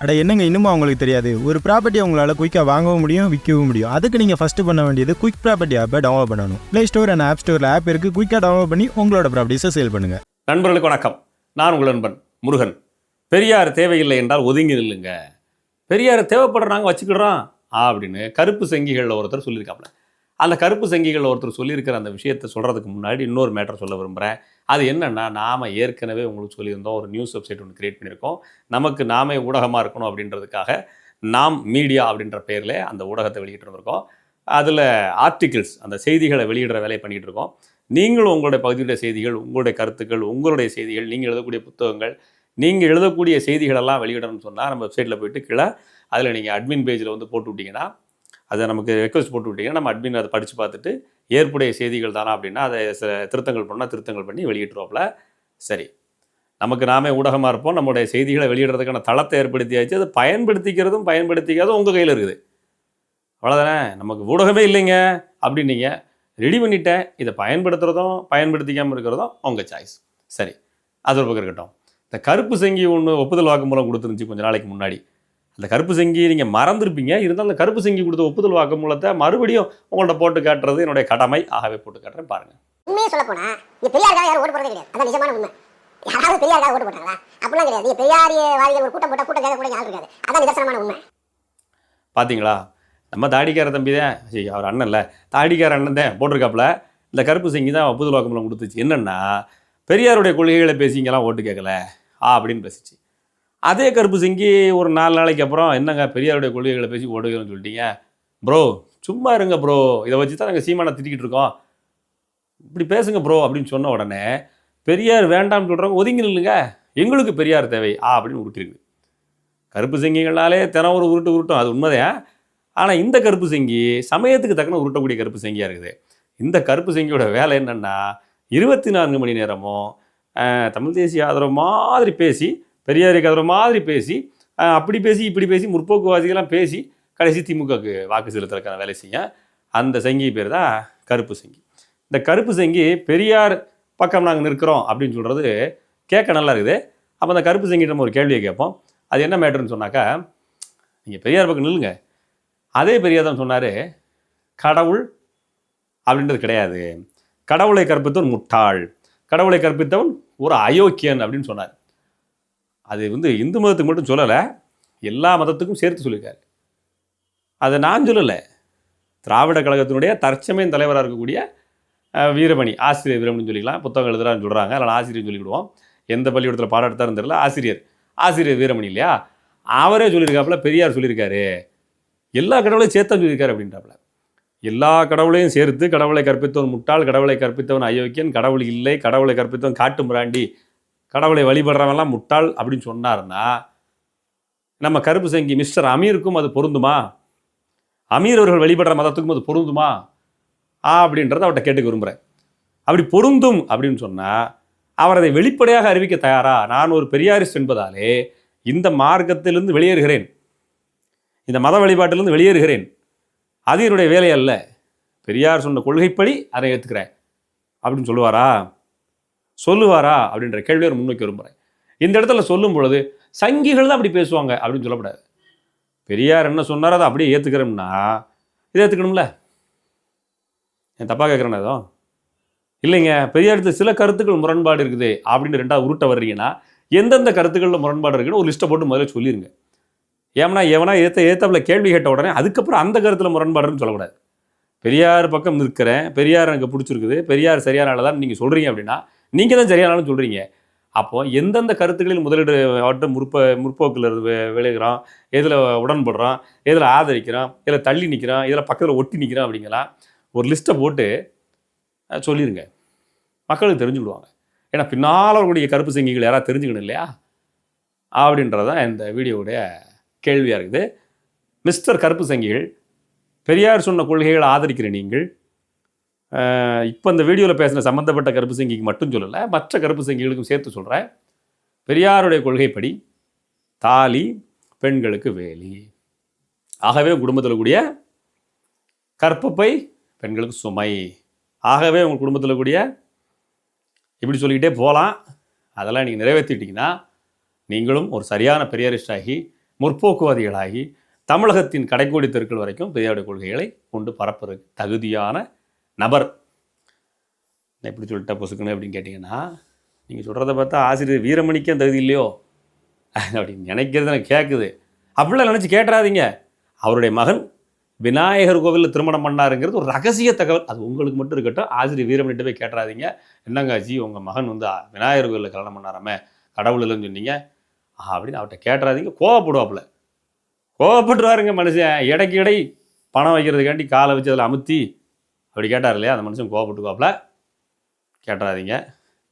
அட என்னங்க இன்னுமா அவங்களுக்கு தெரியாது? ஒரு ப்ராப்பர்ட்டி உங்களால் குயிக்காக வாங்கவும் முடியும் விற்கவும் முடியும். அதுக்கு நீங்கள் ஃபஸ்ட்டு பண்ண வேண்டியது குயிக் ப்ராப்பர்ட்டி ஆப்பை டவுன்லோட் பண்ணணும். ப்ளே ஸ்டோர் அண்ட் ஆப் ஸ்டோரில் ஆப் இருக்குது குயிக்காக டவுன்லோட் பண்ணி உங்களோட ப்ராப்பர்ட்டிஸை சேல் பண்ணுங்கள் நண்பர்களுக்கு வணக்கம். நான் உங்கள் நண்பன் முருகன். பெரியார் தேவையில்லை என்றால் ஒதுங்கி நில்லுங்க. பெரியார் தேவைப்படுறாங்க வச்சுக்கிடுறான். அப்படின்னு கருப்பு செங்கிகளில் ஒருத்தர் சொல்லியிருக்காப்புல. அந்த கருப்பு சங்கிகள் ஒருத்தர் சொல்லியிருக்கிற அந்த விஷயத்தை சொல்கிறதுக்கு முன்னாடி இன்னொரு மேட்டர் சொல்ல விரும்புகிறேன் அது என்னென்னா நாம் ஏற்கனவே உங்களுக்கு சொல்லியிருந்தோம் ஒரு நியூஸ் வெப்சைட் ஒன்று கிரியேட் பண்ணியிருக்கோம். நமக்கு நாமே ஊடகமாக இருக்கணும் அப்படின்றதுக்காக நாம் மீடியா அப்படின்ற பேரில் அந்த ஊடகத்தை வெளியிட்டு இருக்கோம் அதில் ஆர்டிகிள்ஸ் அந்த செய்திகளை வெளியிடுற வேலையை பண்ணிகிட்டு இருக்கோம் நீங்களும் உங்களுடைய பகுதியுடைய செய்திகள் உங்களுடைய கருத்துக்கள் உங்களுடைய செய்திகள் நீங்கள் எழுதக்கூடிய புத்தகங்கள் நீங்கள் எழுதக்கூடிய செய்திகளெல்லாம் வெளியிடணும்னு சொன்னால் நம்ம வெப்சைட்டில் போயிட்டு கீழே அதில் நீங்கள் அட்மின் பேஜில் வந்து போட்டு விட்டிங்கன்னா அதை நமக்கு ரெக்வஸ்ட் போட்டு விட்டிங்கன்னா நம்ம அட்மின் அதை படித்து பார்த்துட்டு ஏற்புடைய செய்திகள் தானா அப்படின்னா அதை சில திருத்தங்கள் பண்ணால் திருத்தங்கள் பண்ணி வெளியிட்டுருவோம்ல சரி. நமக்கு நாமே ஊடகமாக இருப்போம். நம்மளுடைய செய்திகளை வெளியிடுறதுக்கான தளத்தை ஏற்படுத்தியாச்சு. அதை பயன்படுத்திக்கிறதும் பயன்படுத்திக்காதும் உங்கள் கையில் இருக்குது. அவ்வளோதானே நமக்கு ஊடகமே இல்லைங்க. அப்படின்னீங்க. ரெடி பண்ணிட்டேன். இதை பயன்படுத்துகிறதும் பயன்படுத்திக்காமல் இருக்கிறதும் உங்கள் சாய்ஸ் சரி. அது ஒரு பக்கம் இருக்கட்டும். இந்த கருப்பு செங்கி ஒன்று ஒப்புதல் வாக்குமூலம் கொடுத்துருந்துச்சு கொஞ்சம் நாளைக்கு முன்னாடி. அந்த கருப்பு சங்கி நீங்கள் மறந்துருப்பீங்க. இருந்தாலும் அந்த கருப்பு சங்கி கொடுத்த ஒப்புதல் வாக்குமூலத்தை மறுபடியும் உங்கள்ட்ட போட்டு காட்டுறது என்னுடைய கடமை. ஆகவே போட்டு காட்டுறேன். பாருங்கள் உண்மையை சொல்ல போனா இங்க பெரியாருக்காக யாரும் ஓட்டு போறதே கிடையாது. அதான் நிஜமான உண்மை. யாராவது பெரியாருக்காக ஓட்டு போட்டாங்களா? அப்படிலாம் கிடையாது. நீங்க பெரியாரிய வாதிகள் ஒரு கூட்டம் போட்டா கூட்டம் கேட்க கூட யாரும் இருக்காது. அதான் நிதர்சனமான உண்மை. பார்த்தீங்களா நம்ம தாடிக்கார தம்பி தான். சரி அவர் அண்ணன் இல்லை. தாடிக்கார அண்ணன் தான் போட்டிருக்காப்புல. இந்த கருப்பு சங்கி தான் ஒப்புதல் வாக்குமூலம் கொடுத்துச்சு. என்னென்னா பெரியாருடைய கொள்கைகளை பேசிங்கெல்லாம் ஓட்டு கேட்கல. ஆ அப்படின்னு பேசிச்சு. அதே கருப்பு சிங்கி ஒரு நாலு நாளைக்கு அப்புறம் என்னங்க பெரியாருடைய கொள்கைகளை பேசி ஓடுகிறோம்னு சொல்லிட்டீங்க? ப்ரோ சும்மா இருங்க ப்ரோ. இதை வச்சு தான் நாங்கள் சீமானை திட்டிக்கிட்டு இருக்கோம். இப்படி பேசுங்க ப்ரோ அப்படின்னு சொன்ன உடனே பெரியார் வேண்டாம்னு சொல்கிறவங்க ஒதுங்கி நில்லுங்க. எங்களுக்கு பெரியார் தேவை. ஆ அப்படின்னு உருட்டிருக்கு கருப்பு சிங்கிகள்னாலே தினம் ஒரு உருட்டு உருட்டும். அது உண்மைதான். ஆனால் இந்த கருப்பு சிங்கி சமயத்துக்கு தக்கன உருட்டக்கூடிய கருப்பு சிங்கியாக இருக்குது. இந்த கருப்பு சிங்கியோட வேலை என்னென்னா இருபத்தி நான்கு மணி நேரமும் தமிழ் தேசிய ஆதரவு மாதிரி பேசி பெரியாருக்கு ஆதரவு மாதிரி பேசி அப்படி பேசி இப்படி பேசி முற்போக்குவாதிகள்லாம் பேசி கடைசி திமுகவுக்கு வாக்கு செலுத்துறதுக்கான வேலை செய்ய அந்த சங்கி பேர் தான் கருப்பு சங்கி. இந்த கருப்பு சங்கி பெரியார் பக்கம் நாங்கள் நிற்கிறோம் அப்படின்னு சொல்கிறது கேட்க நல்லா இருக்குது. அப்போ அந்த கருப்பு சங்கிட்ட நம்ம ஒரு கேள்வியை கேட்போம். அது என்ன மேட்டர்னு சொன்னாக்கா நீங்கள் பெரியார் பக்கம் நில்லுங்க. அதே பெரியார் தான் சொன்னார் கடவுள் அப்படின்றது கிடையாது. கடவுளை கற்பித்தவன் முட்டாள். கடவுளை கற்பித்தவன் ஒரு அயோக்கியன் அப்படின்னு சொன்னார். அது வந்து இந்து மதத்துக்கு மட்டும் சொல்லலை எல்லா மதத்துக்கும் சேர்த்து சொல்லியிருக்காரு அதை நான் சொல்லலை. திராவிட கழகத்தினுடைய தற்சமயம் தலைவராக இருக்கக்கூடிய வீரமணி ஆசிரியர் வீரமணின்னு சொல்லிக்கலாம். புத்தகம் எழுதுறான்னு சொல்கிறாங்க அதனால் ஆசிரியர் சொல்லிவிடுவோம் எந்த பள்ளிக்கூடத்தில் பாடம் எடுத்தாருன்னு தெரியல. ஆசிரியர். ஆசிரியர் வீரமணி இல்லையா? அவரே சொல்லியிருக்காப்புல பெரியார் சொல்லியிருக்காரு. எல்லா கடவுளையும் சேர்த்தா சொல்லியிருக்காரு அப்படின்றாப்புல. எல்லா கடவுளையும் சேர்த்து கடவுளை கற்பித்தவன் முட்டாள் கடவுளை கற்பித்தவன் அயோக்கியன் கடவுள் இல்லை கடவுளை கற்பித்தவன் காட்டு மிராண்டி கடவுளை வழிபடுறவன்லாம் முட்டாள் அப்படின்னு சொன்னாருன்னா நம்ம கருப்பு சங்கி மிஸ்டர் அமீருக்கும் அது பொருந்துமா? அமீர் அவர்கள் வழிபடுற மதத்துக்கும் அது பொருந்துமா? ஆ அப்படின்றத அவர்கிட்ட கேட்டுக்க விரும்புகிறேன் அப்படி பொருந்தும் அப்படின்னு சொன்னால் அவர் அதை வெளிப்படையாக அறிவிக்க தயாரா? நான் ஒரு பெரியாரிஸ்ட் என்பதாலே இந்த மார்க்கத்திலிருந்து வெளியேறுகிறேன். இந்த மத வழிபாட்டிலிருந்து வெளியேறுகிறேன். அது என்னுடைய வேலை அல்ல. பெரியார் சொன்ன கொள்கைப்படி அதை ஏற்றுக்கிறேன் அப்படின்னு சொல்லுவாரா? சொல்லுவாரா அப்படின்ற கேள்வியை ஒரு முன்னோக்கி விரும்புகிறேன் இந்த இடத்துல சொல்லும் பொழுது சங்கிகள் தான் அப்படி பேசுவாங்க அப்படின்னு சொல்லக்கூடாது பெரியார் என்ன சொன்னாரோ அதை அப்படியே ஏற்றுக்கிறோம்னா இதை ஏற்றுக்கணும்ல என் தப்பாக கேட்குறேன் ஏதோ இல்லைங்க பெரியாருக்கு சில கருத்துக்கள் முரண்பாடு இருக்குது அப்படின்னு ரெண்டாவது உருட்ட வர்றீங்கன்னா எந்தெந்த கருத்துக்களில் முரண்பாடு இருக்குன்னு ஒரு லிஸ்ட்டை போட்டு முதல்ல சொல்லிடுங்க ஏமனா எவனா ஏற்ற ஏற்றப்பில் கேள்வி கேட்ட உடனே அதுக்கப்புறம் அந்த கருத்தில் முரண்பாடுன்னு சொல்லக்கூடாது. பெரியார் பக்கம் நிற்கிறேன் பெரியார் எனக்கு பிடிச்சிருக்குது பெரியார் சரியான தான் நீங்கள் சொல்கிறீங்க அப்படின்னா நீங்கள் தான் சரியான சொல்கிறீங்க அப்போது எந்தெந்த கருத்துக்களில் முதலீடு அவற்றை முற்ப முற்போக்கில் விளைகிறான் எதில் உடன்படுறோம் எதில் ஆதரிக்கிறோம் இதில் தள்ளி நிற்கிறோம் இதில் பக்கத்தில் ஒட்டி நிற்கிறோம் அப்படிங்கலாம் ஒரு லிஸ்ட்டை போட்டு சொல்லிடுங்க மக்களுக்கு தெரிஞ்சுக்கிடுவாங்க ஏன்னா பின்னால் அவர்களுடைய கருப்பு சங்கிகள் யாராவது தெரிஞ்சுக்கணும் இல்லையா? அப்படின்றதான் இந்த வீடியோவுடைய கேள்வியாக இருக்குது. மிஸ்டர் கருப்பு சங்கிகள் பெரியார் சொன்ன கொள்கைகளை ஆதரிக்கிற நீங்கள் இப்போ இந்த வீடியோவில் பேசின சம்மந்தப்பட்ட கருப்பு சங்கிக்கு மட்டும் சொல்லலை மற்ற கருப்பு சங்கிகளுக்கும் சேர்த்து சொல்கிறேன் பெரியாருடைய கொள்கைப்படி தாலி பெண்களுக்கு வேலி. ஆகவே குடும்பத்தில் கூடிய கற்பப்பை பெண்களுக்கு சுமை. ஆகவே உங்கள் குடும்பத்தில் கூடிய இப்படி சொல்லிக்கிட்டே போகலாம் அதெல்லாம் நீங்கள் நிறைவேற்றிட்டீங்கன்னா நீங்களும் ஒரு சரியான பெரியாரிஸ்டாகி முற்போக்குவாதிகளாகி தமிழகத்தின் கடைக்கோடி தெருக்கள் வரைக்கும் பெரியாருடைய கொள்கைகளை கொண்டு பரப்புறதுக்கு தகுதியான நபர். நான் எப்படி சொல்லிட்டா பொசுக்கணும் அப்படின்னு கேட்டிங்கன்னா நீங்கள் சொல்கிறத பார்த்தா ஆசிரியர் வீரமணிக்கே தகுதி இல்லையோ? அப்படின்னு நினைக்கிறது எனக்கு கேட்குது அப்படிலாம் நினச்சி கேட்டுறாதீங்க. அவருடைய மகன் விநாயகர் கோவிலில் திருமணம் பண்ணாருங்கிறது ஒரு ரகசிய தகவல். அது உங்களுக்கு மட்டும் இருக்கட்டும். ஆசிரியர் வீரமணிட்ட போய் கேட்டுறாதீங்க. என்னங்க ஜி உங்கள் மகன் வந்து விநாயகர் கோவிலில் கல்யாணம் பண்ணாராமே? கடவுள் இல்லைன்னு சொன்னீங்க. அப்படின்னு அவர்கிட்ட கேட்டுறாதீங்க. கோவப்படுவாப்புல. கோவப்பட்டுருவாருங்க மனுஷன். இடைக்கு இடை பணம் வைக்கிறதுக்காண்டி காலை வச்சு அதில் அமுத்தி அப்படி கேட்டார் இல்லையா? அந்த மனுஷன் கோவப்பட்டுக்குவாப்புல கேட்டுறாதீங்க.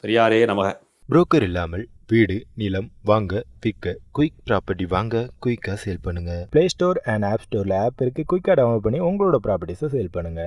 பெரியாரே நமக. புரோக்கர் இல்லாமல் வீடு நிலம் வாங்க விற்க குயிக் ப்ராப்பர்ட்டி வாங்க குயிக்காக சேல் பண்ணுங்க. ப்ளே ஸ்டோர் அண்ட் ஆப் ஸ்டோரில் ஆப் இருக்குது குயிக்காக டவுன்லோட் பண்ணி உங்களோட ப்ராப்பர்ட்டிஸை சேல் பண்ணுங்கள்